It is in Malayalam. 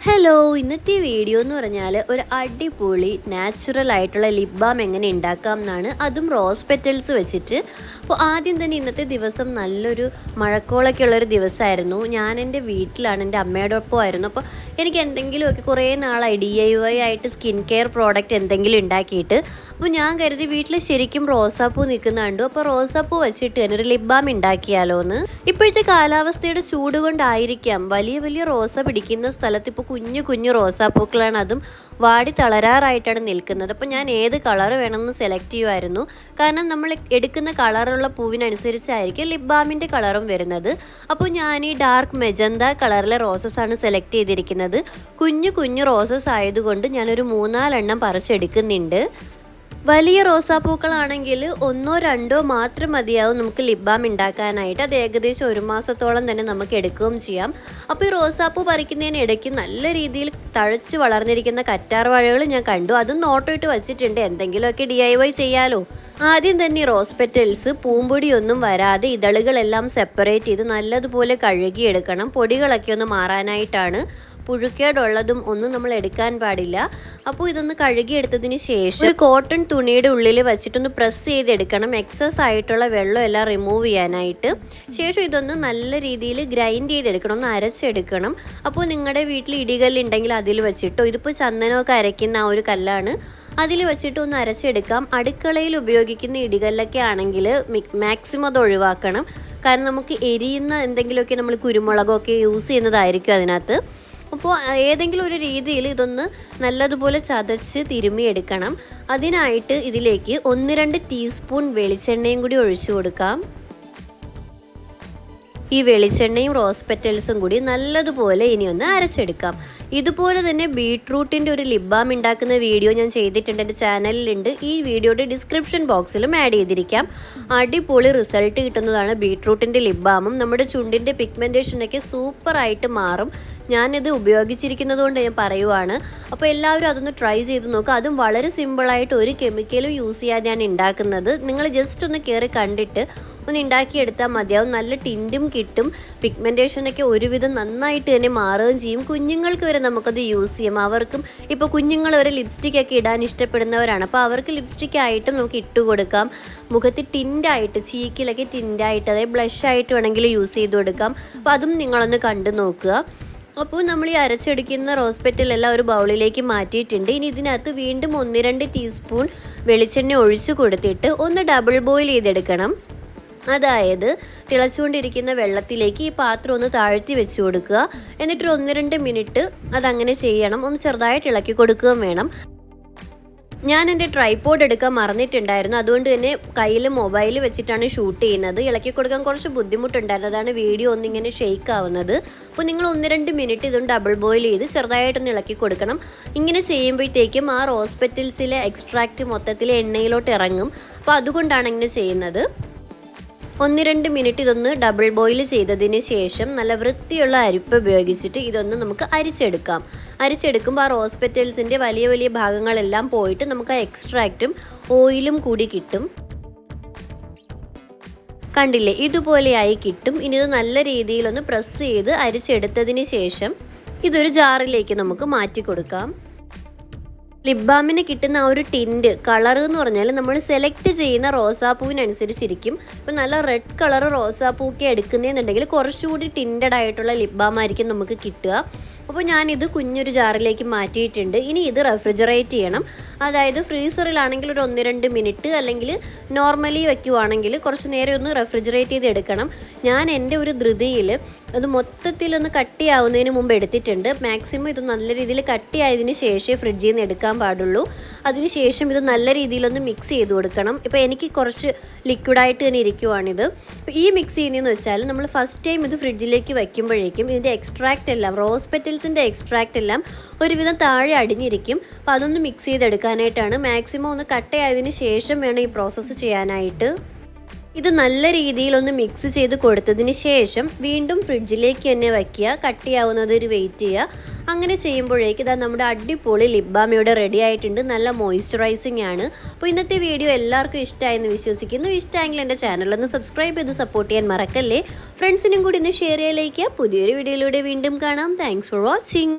ഹലോ ഇന്നത്തെ വീഡിയോ എന്ന് പറഞ്ഞാൽ ഒരു അടിപൊളി നാച്ചുറൽ ആയിട്ടുള്ള ലിപ് ബാം എങ്ങനെ ഉണ്ടാക്കാം എന്നാണ് അതും റോസ് പെറ്റൽസ് വെച്ചിട്ട്. അപ്പോൾ ആദ്യം തന്നെ ഇന്നത്തെ ദിവസം നല്ലൊരു മഴക്കോളൊക്കെ ഉള്ളൊരു ദിവസമായിരുന്നു ഞാൻ എന്റെ വീട്ടിലാണ് എന്റെ അമ്മയുടെ ഒപ്പമായിരുന്നു അപ്പോൾ എനിക്ക് എന്തെങ്കിലുമൊക്കെ കുറേ നാളായി ഡി ഐ വൈ ആയിട്ട് സ്കിൻ കെയർ പ്രോഡക്റ്റ് എന്തെങ്കിലും ഉണ്ടാക്കിയിട്ട് അപ്പോൾ ഞാൻ കരുതി വീട്ടിൽ ശരിക്കും റോസാപ്പൂ നിൽക്കുന്ന കണ്ടു. അപ്പോൾ റോസാപ്പൂ വെച്ചിട്ട് തന്നെ ഒരു ലിപ് ബാം ഉണ്ടാക്കിയാലോ എന്ന് ഇപ്പോഴത്തെ കാലാവസ്ഥയുടെ ചൂട് കൊണ്ടായിരിക്കാം വലിയ വലിയ റോസ പിടിക്കുന്ന സ്ഥലത്ത് ഇപ്പോൾ കുഞ്ഞു കുഞ്ഞു റോസാപ്പൂക്കളാണ് അതും വാടി തളരാറായിട്ടാണ് നിൽക്കുന്നത്. അപ്പോൾ ഞാൻ ഏത് കളർ വേണമെന്ന് സെലക്ട് ചെയ്യുമായിരുന്നു കാരണം നമ്മൾ എടുക്കുന്ന കളറുള്ള പൂവിനനുസരിച്ചായിരിക്കും ലിപ് ബാമിന്റെ കളറും വരുന്നത്. അപ്പോൾ ഞാൻ ഈ ഡാർക്ക് മെജന്ത കളറിലെ റോസസ് ആണ് സെലക്ട് ചെയ്തിരിക്കുന്നത്. കുഞ്ഞു കുഞ്ഞു റോസസ് ആയതുകൊണ്ട് ഞാനൊരു മൂന്നാലെണ്ണം പറിച്ചെടുക്കുന്നുണ്ട്. വലിയ റോസാപ്പൂക്കളാണെങ്കിൽ ഒന്നോ രണ്ടോ മാത്രം മതിയാവും നമുക്ക് ലിപ് ബാം ഉണ്ടാക്കാനായിട്ട്. അത് ഏകദേശം ഒരു മാസത്തോളം തന്നെ നമുക്ക് എടുക്കുകയും ചെയ്യാം. അപ്പോൾ ഈ റോസാപ്പൂ പറിക്കുന്നതിനിടയ്ക്ക് നല്ല രീതിയിൽ തഴച്ച് വളർന്നിരിക്കുന്ന കറ്റാർ വാഴകൾ ഞാൻ കണ്ടു. അതും നോട്ടോ ഇട്ട് വെച്ചിട്ടുണ്ട്. എന്തെങ്കിലുമൊക്കെ ഡി ഐ വൈ ചെയ്യാലോ. ആദ്യം തന്നെ റോസ് പെറ്റൽസ് പൂമ്പൊടിയൊന്നും വരാതെ ഇതളുകളെല്ലാം സെപ്പറേറ്റ് ചെയ്ത് നല്ലതുപോലെ കഴുകിയെടുക്കണം. പൊടികളൊക്കെ ഒന്ന് മാറാനായിട്ടാണ് പുഴുക്കേടുള്ളതും ഒന്നും നമ്മൾ എടുക്കാൻ പാടില്ല. അപ്പോൾ ഇതൊന്ന് കഴുകിയെടുത്തതിന് ശേഷം ഒരു കോട്ടൺ തുണിയുടെ ഉള്ളിൽ വെച്ചിട്ടൊന്ന് പ്രസ് ചെയ്തെടുക്കണം. എക്സസ് ആയിട്ടുള്ള വെള്ളം എല്ലാം റിമൂവ് ചെയ്യാനായിട്ട്. ശേഷം ഇതൊന്ന് നല്ല രീതിയിൽ ഗ്രൈൻഡ് ചെയ്തെടുക്കണം. ഒന്ന് അരച്ചെടുക്കണം. അപ്പോൾ നിങ്ങളുടെ വീട്ടിൽ ഇടികല്ലുണ്ടെങ്കിൽ അതിൽ വെച്ചിട്ടോ ഇതിപ്പോൾ ചന്ദനമൊക്കെ അരയ്ക്കുന്ന ആ ഒരു കല്ലാണ് അതിൽ വെച്ചിട്ട് ഒന്ന് അരച്ചെടുക്കാം. അടുക്കളയിൽ ഉപയോഗിക്കുന്ന ഇടികല്ലൊക്കെ ആണെങ്കിൽ മാക്സിമം അത് ഒഴിവാക്കണം. കാരണം നമുക്ക് എരിയുന്ന എന്തെങ്കിലുമൊക്കെ നമ്മൾ കുരുമുളകൊക്കെ യൂസ് ചെയ്യുന്നതായിരിക്കും അതിനകത്ത്. അപ്പോൾ ഏതെങ്കിലും ഒരു രീതിയിൽ ഇതൊന്ന് നല്ലതുപോലെ ചതച്ച് തിരുമ്മിയെടുക്കണം. അതിനായിട്ട് ഇതിലേക്ക് ഒന്ന് രണ്ട് ടീസ്പൂൺ വെളിച്ചെണ്ണയും കൂടി ഒഴിച്ചു കൊടുക്കാം. ഈ വെളിച്ചെണ്ണയും റോസ് പെറ്റൽസും കൂടി നല്ലതുപോലെ ഇനി ഒന്ന് അരച്ചെടുക്കാം. ഇതുപോലെ തന്നെ ബീട്രൂട്ടിന്റെ ഒരു ലിബാം ഉണ്ടാക്കുന്ന വീഡിയോ ഞാൻ ചെയ്തിട്ടുണ്ട് എന്റെ ചാനലിലുണ്ട്. ഈ വീഡിയോയുടെ ഡിസ്ക്രിപ്ഷൻ ബോക്സിലും ആഡ് ചെയ്തിരിക്കാം. അടിപൊളി റിസൾട്ട് കിട്ടുന്നതാണ് ബീട്രൂട്ടിന്റെ ലിബാമും നമ്മുടെ ചുണ്ടിന്റെ പിഗ്മെന്റേഷനൊക്കെ സൂപ്പറായിട്ട് മാറും. ഞാനിത് ഉപയോഗിച്ചിരിക്കുന്നത് കൊണ്ട് ഞാൻ പറയുവാണ്. അപ്പോൾ എല്ലാവരും അതൊന്ന് ട്രൈ ചെയ്ത് നോക്കുക അതും വളരെ സിമ്പിളായിട്ട് ഒരു കെമിക്കലും യൂസ് ചെയ്യാതെ ഞാൻ ഉണ്ടാക്കുന്നത് നിങ്ങൾ ജസ്റ്റ് ഒന്ന് കയറി കണ്ടിട്ട് ഒന്ന് ഉണ്ടാക്കിയെടുത്താൽ മതിയാവും നല്ല ടിന്റും കിട്ടും. പിഗ്മെന്റേഷനൊക്കെ ഒരുവിധം നന്നായിട്ട് തന്നെ മാറുകയും ചെയ്യും. കുഞ്ഞുങ്ങൾക്ക് വരെ നമുക്കത് യൂസ് ചെയ്യാം. അവർക്കും ഇപ്പോൾ കുഞ്ഞുങ്ങൾ വരെ ലിപ്സ്റ്റിക്കൊക്കെ ഇടാൻ ഇഷ്ടപ്പെടുന്നവരാണ്. അപ്പോൾ അവർക്ക് ലിപ്സ്റ്റിക് ആയിട്ടും നമുക്ക് ഇട്ട് കൊടുക്കാം. മുഖത്ത് ടിന്റായിട്ട് ചീക്കിലൊക്കെ ടിന്റായിട്ട് അതായത് ബ്ലഷ് ആയിട്ട് വേണമെങ്കിൽ യൂസ് ചെയ്ത് കൊടുക്കാം. അപ്പോൾ അതും നിങ്ങളൊന്ന് കണ്ടു നോക്കുക. അപ്പോൾ നമ്മൾ ഈ അരച്ചെടുക്കുന്ന റോസ് പെറ്റലെല്ലാം ഒരു ബൗളിലേക്ക് മാറ്റിയിട്ടുണ്ട്. ഇനി ഇതിനകത്ത് വീണ്ടും ഒന്ന് രണ്ട് ടീസ്പൂൺ വെളിച്ചെണ്ണ ഒഴിച്ചു കൊടുത്തിട്ട് ഒന്ന് ഡബിൾ ബോയിൽ ചെയ്തെടുക്കണം. അതായത് തിളച്ചുകൊണ്ടിരിക്കുന്ന വെള്ളത്തിലേക്ക് ഈ പാത്രം ഒന്ന് താഴ്ത്തി വെച്ച് കൊടുക്കുക. എന്നിട്ട് ഒന്ന് രണ്ട് മിനിറ്റ് അതങ്ങനെ ചെയ്യണം. ഒന്ന് ചെറുതായിട്ട് ഇളക്കി കൊടുക്കുകയും വേണം. ഞാൻ എന്റെ ട്രൈപോഡ് എടുക്കാൻ മറന്നിട്ടുണ്ടായിരുന്നു. അതുകൊണ്ട് തന്നെ കയ്യിൽ മൊബൈൽ വെച്ചിട്ടാണ് ഷൂട്ട് ചെയ്യുന്നത്. ഇളക്കി കൊടുക്കാൻ കുറച്ച് ബുദ്ധിമുട്ടുണ്ടായിരുന്നു. അതാണ് വീഡിയോ ഒന്നിങ്ങനെ ഷെയ്ക്ക് ആവുന്നത്. അപ്പോൾ നിങ്ങൾ ഒന്ന് രണ്ട് മിനിറ്റ് ഇതും ഡബിൾ ബോയിൽ ചെയ്ത് ചെറുതായിട്ടൊന്ന് ഇളക്കി കൊടുക്കണം. ഇങ്ങനെ ചെയ്യുമ്പോഴത്തേക്കും ആ റോസ്പെറ്റൽസിലെ എക്സ്ട്രാക്റ്റ് മൊത്തത്തിൽ എണ്ണയിലോട്ട് ഇറങ്ങും. അപ്പോൾ അതുകൊണ്ടാണ് ഇങ്ങനെ ചെയ്യുന്നത്. ഒന്ന് രണ്ട് മിനിറ്റ് ഇതൊന്ന് ഡബിൾ ബോയിൽ ചെയ്തതിന് ശേഷം നല്ല വൃത്തിയുള്ള അരിപ്പ് ഉപയോഗിച്ചിട്ട് ഇതൊന്ന് നമുക്ക് അരിച്ചെടുക്കാം. അരിച്ചെടുക്കുമ്പോൾ ആ റോസ് പെറ്റൽസിന്റെ വലിയ വലിയ ഭാഗങ്ങളെല്ലാം പോയിട്ട് നമുക്ക് ആ എക്സ്ട്രാക്റ്റും ഓയിലും കൂടി കിട്ടും. കണ്ടില്ലേ? ഇതുപോലെയായി കിട്ടും. ഇനി ഇത് നല്ല രീതിയിലൊന്ന് പ്രസ് ചെയ്ത് അരിച്ചെടുത്തതിന് ശേഷം ഇതൊരു ജാറിലേക്ക് നമുക്ക് മാറ്റി കൊടുക്കാം. ലിപ് ബാമിന് കിട്ടുന്ന ആ ഒരു ടിന്റ് കളർ എന്ന് പറഞ്ഞാൽ നമ്മൾ സെലക്ട് ചെയ്യുന്ന റോസാപ്പൂവിനനുസരിച്ചിരിക്കും. ഇപ്പം നല്ല റെഡ് കളർ റോസാപ്പൂക്കെ എടുക്കുന്നതെന്നുണ്ടെങ്കിൽ കുറച്ചുകൂടി ടിന്റഡ് ആയിട്ടുള്ള ലിപ് ആയിരിക്കും നമുക്ക് കിട്ടുക. അപ്പോൾ ഞാനിത് കുഞ്ഞൊരു ജാറിലേക്ക് മാറ്റിയിട്ടുണ്ട്. ഇനി ഇത് റെഫ്രിജറേറ്റ് ചെയ്യണം. അതായത് ഫ്രീസറിലാണെങ്കിൽ ഒരു ഒന്ന് രണ്ട് മിനിറ്റ് അല്ലെങ്കിൽ നോർമലി വെക്കുവാണെങ്കിൽ കുറച്ച് നേരം ഒന്ന് റെഫ്രിജറേറ്റ് ചെയ്ത് എടുക്കണം. ഞാൻ എന്റെ ഒരു ധൃതിയിൽ അത് മൊത്തത്തിലൊന്ന് കട്ടിയാവുന്നതിന് മുമ്പ് എടുത്തിട്ടുണ്ട്. മാക്സിമം ഇത് നല്ല രീതിയിൽ കട്ടിയായതിന് ശേഷമേ ഫ്രിഡ്ജിൽ നിന്ന് എടുക്കാൻ പാടുള്ളൂ. അതിനുശേഷം ഇത് നല്ല രീതിയിലൊന്ന് മിക്സ് ചെയ്ത് കൊടുക്കണം. ഇപ്പോൾ എനിക്ക് കുറച്ച് ലിക്വിഡായിട്ട് തന്നെ ഇരിക്കുവാണിത്. അപ്പോൾ ഈ മിക്സ് ചെയ്യുന്നതെന്ന് വെച്ചാൽ നമ്മൾ ഫസ്റ്റ് ടൈം ഇത് ഫ്രിഡ്ജിലേക്ക് വയ്ക്കുമ്പോഴേക്കും ഇതിന്റെ എക്സ്ട്രാക്റ്റ് എല്ലാം റോസ് പെറ്റൽസിന്റെ എക്സ്ട്രാക്റ്റ് എല്ലാം ഒരുവിധം താഴെ അടിഞ്ഞിരിക്കും. അപ്പോൾ അതൊന്ന് മിക്സ് ചെയ്തെടുക്കാനായിട്ടാണ് മാക്സിമം ഒന്ന് കട്ടയായതിന് ശേഷം വേണം ഈ പ്രോസസ്സ് ചെയ്യാനായിട്ട്. ഇത് നല്ല രീതിയിൽ ഒന്ന് മിക്സ് ചെയ്ത് കൊടുത്തതിന് ശേഷം വീണ്ടും ഫ്രിഡ്ജിലേക്ക് തന്നെ വയ്ക്കുക. കട്ടിയാവുന്നത് ഒരു വെയിറ്റ് ചെയ്യുക. അങ്ങനെ ചെയ്യുമ്പോഴേക്ക് ഇതാ നമ്മുടെ അടിപൊളി ലിപ് ബാം ഇവിടെ റെഡി ആയിട്ടുണ്ട്. നല്ല മോയ്സ്ചറൈസിങ് ആണ്. അപ്പോൾ ഇന്നത്തെ വീഡിയോ എല്ലാവർക്കും ഇഷ്ടമായെന്ന് വിശ്വസിക്കുന്നു. ഇഷ്ടമായെങ്കിൽ എന്റെ ചാനലൊന്ന് സബ്സ്ക്രൈബ് ചെയ്ത് സപ്പോർട്ട് ചെയ്യാൻ മറക്കല്ലേ. ഫ്രണ്ട്സിനും കൂടി ഇന്ന് ഷെയർ ചെയ്യലേക്ക് പുതിയൊരു വീഡിയോയിലൂടെ വീണ്ടും കാണാം. Thanks for watching